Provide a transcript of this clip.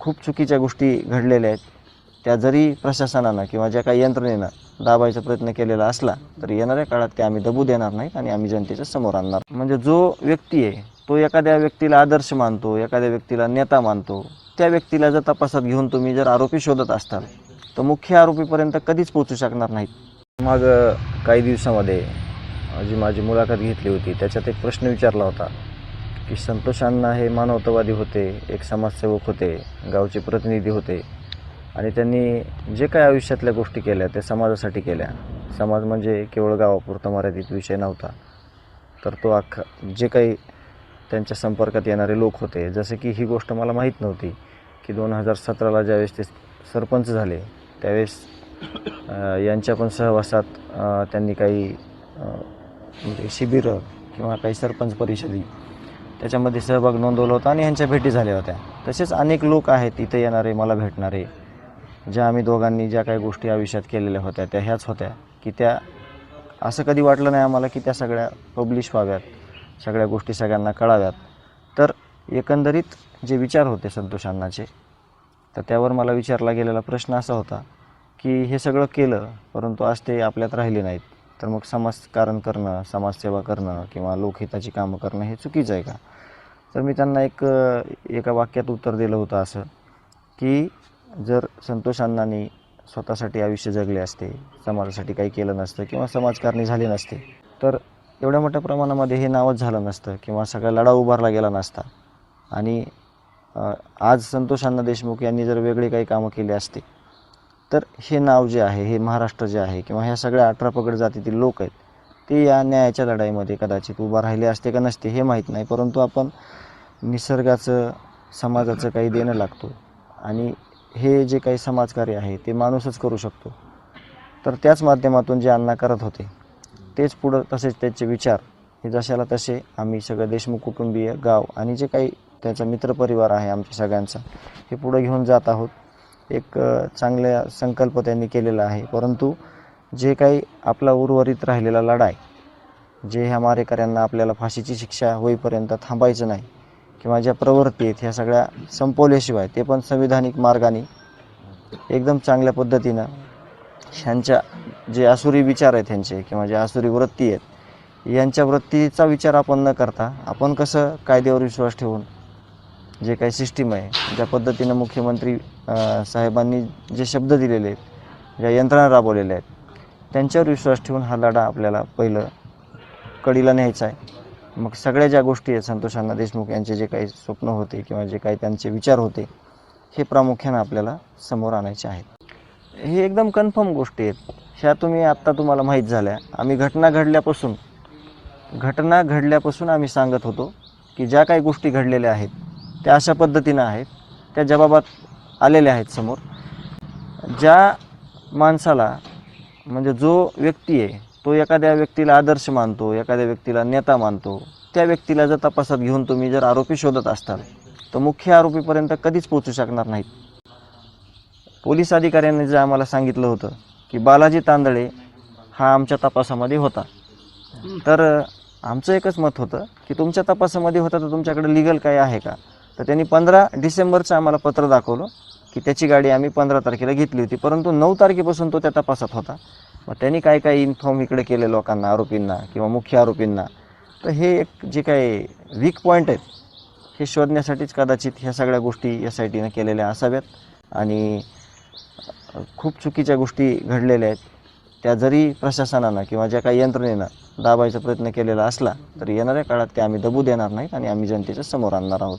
खूप चुकीच्या गोष्टी घडलेल्या आहेत. त्या जरी प्रशासनानं किंवा ज्या काही यंत्रणेनं दाबायचा प्रयत्न केलेला असला तरी येणाऱ्या काळात ते आम्ही दबू देणार नाहीत आणि आम्ही जनतेच्या समोर आणणार. म्हणजे जो व्यक्ती आहे तो एखाद्या व्यक्तीला आदर्श मानतो एखाद्या व्यक्तीला नेता मानतो. त्या व्यक्तीला जर तपासात घेऊन तुम्ही जर आरोपी शोधत असताल तर मुख्य आरोपीपर्यंत कधीच पोचू शकणार नाहीत. मग काही दिवसामध्ये जी माझी मुलाखत घेतली होती. त्याच्यात एक प्रश्न विचारला होता. की संतोष अण्णा हे मानवतावादी होते एक समाजसेवक होते गावचे प्रतिनिधी होते. आणि त्यांनी जे काही आयुष्यातल्या गोष्टी केल्या त्या समाजासाठी केल्या. समाज म्हणजे केवळ गावापुरता मर्यादित विषय नव्हता. तर तो अख्खा जे काही त्यांच्या संपर्कात येणारे लोक होते जसे की ही गोष्ट मला माहीत नव्हती की दोन हजार सतराला ज्यावेळेस ते सरपंच झाले त्यावेळेस यांच्या पण सहवासात त्यांनी काही म्हणजे शिबिरं किंवा काही सरपंच परिषदी त्याच्यामध्ये सहभाग नोंदवला होता आणि ह्यांच्या भेटी झाल्या होत्या. तसेच अनेक लोक आहेत इथे येणारे मला भेटणारे ज्या आम्ही दोघांनी ज्या काही गोष्टी आयुष्यात केलेल्या होत्या त्या ह्याच होत्या. की त्या असं कधी वाटलं नाही आम्हाला की त्या सगळ्या पब्लिश व्हाव्यात सगळ्या गोष्टी सगळ्यांना कळाव्यात. तर एकंदरीत जे विचार होते संतोष अण्णाचे तर त्यावर मला विचारला गेलेला प्रश्न असा होता की हे सगळं केलं परंतु आज ते आपल्यात राहिले नाहीत. तर मग समाजकारण करणं समाजसेवा करणं किंवा लोकहिताची कामं करणं हे चुकीचं आहे का? तर मी त्यांना एक एका वाक्यात उत्तर दिलं होतं असं की जर संतोष अण्णांनी स्वतःसाठी आयुष्य जगले असते समाजासाठी काही केलं नसतं किंवा समाजकारणी झाली नसते तर एवढ्या मोठ्या प्रमाणामध्ये हे नावच झालं नसतं किंवा सगळा लढा उभारला गेला नसता. आणि आज संतोष अण्णा देशमुख यांनी जर वेगळे काही कामं केली असते तर हे नाव जे आहे हे महाराष्ट्र जे आहे किंवा ह्या सगळ्या अठरा पगड जातीतील लोक आहेत ते या न्यायाच्या लढाईमध्ये कदाचित उभा राहिले असते का नसते हे माहीत नाही परंतु आपण निसर्गाचं समाजाचं काही देणं लागतो. आणि हे जे काही समाजकार्य आहे ते माणूसच करू शकतो. तर त्याच माध्यमातून जे अण्णा करत होते तेच पुढं तसेच त्याचे विचार. हे जशाला तसे आम्ही सगळं देशमुख कुटुंबीय गाव आणि जे काही त्याचा मित्रपरिवार आहे आमच्या सगळ्यांचा हे पुढं घेऊन जात आहोत. एक चांगल्या चांगला संकल्प त्यांनी केलेला आहे. परंतु जे काही आपला उर्वरित राहिलेला लढा आहे जे ह्या मारेकऱ्यांना आपल्याला फाशीची शिक्षा होईपर्यंत थांबायचं नाही किंवा ज्या प्रवृत्ती आहेत ह्या सगळ्या संपवल्याशिवाय ते पण संविधानिक मार्गाने एकदम चांगल्या पद्धतीनं ह्यांच्या जे आसुरी विचार आहेत ह्यांचे किंवा जे आसुरी वृत्ती आहेत यांच्या वृत्तीचा विचार आपण न करता आपण कसं कायद्यावर विश्वास ठेवून जे काही सिस्टीम आहे ज्या पद्धतीनं मुख्यमंत्री साहेबांनी जे शब्द दिलेले आहेत ज्या यंत्रणा राबवलेल्या आहेत त्यांच्यावर विश्वास ठेवून हा लढा आपल्याला पहिलं कडीला न्यायचा आहे. मग सगळ्या ज्या गोष्टी आहेत संतोष अण्णा देशमुख यांचे जे काही स्वप्न होते किंवा जे काही त्यांचे विचार होते हे प्रामुख्यानं आपल्याला समोर आणायचे आहेत. हे एकदम कन्फर्म गोष्टी आहेत. ह्या तुम्ही आत्ता तुम्हाला माहीत झाल्या. आम्ही घटना घडल्यापासून घटना घडल्यापासून आम्ही सांगत होतो की ज्या काही गोष्टी घडलेल्या आहेत त्या अशा पद्धतीनं आहेत त्या जबाबात आलेल्या आहेत समोर. ज्या माणसाला म्हणजे जो व्यक्ती आहे तो एखाद्या व्यक्तीला आदर्श मानतो एखाद्या व्यक्तीला नेता मानतो त्या व्यक्तीला जर तपासात घेऊन तुम्ही जर आरोपी शोधत असताल तर मुख्य आरोपीपर्यंत कधीच पोचू शकणार नाहीत. पोलीस अधिकाऱ्यांनी जे आम्हाला सांगितलं होतं की बालाजी तांदळे हा आमच्या तपासामध्ये होता. तर आमचं एकच मत होतं की तुमच्या तपासामध्ये होता तर तुमच्याकडे लिगल काय आहे का? तर त्यांनी पंधरा डिसेंबरचं आम्हाला पत्र दाखवलं. की त्याची गाडी आम्ही पंधरा तारखेला घेतली होती परंतु नऊ तारखेपासून तो त्या तपासात होता. मग त्यांनी काय काय इन्फॉर्म इकडे केले लोकांना आरोपींना किंवा मुख्य आरोपींना? तर हे एक जे काही वीक पॉईंट आहेत हे शोधण्यासाठीच कदाचित ह्या सगळ्या गोष्टी एस आय टीनं केलेल्या असाव्यात. आणि खूप चुकीच्या गोष्टी घडलेल्या आहेत. त्या जरी प्रशासनानं किंवा ज्या काही यंत्रणेनं दाबायचा प्रयत्न केलेला असला तरी येणाऱ्या काळात ते आम्ही दबू देणार नाहीत आणि आम्ही जनतेच्या समोर आणणार आहोत.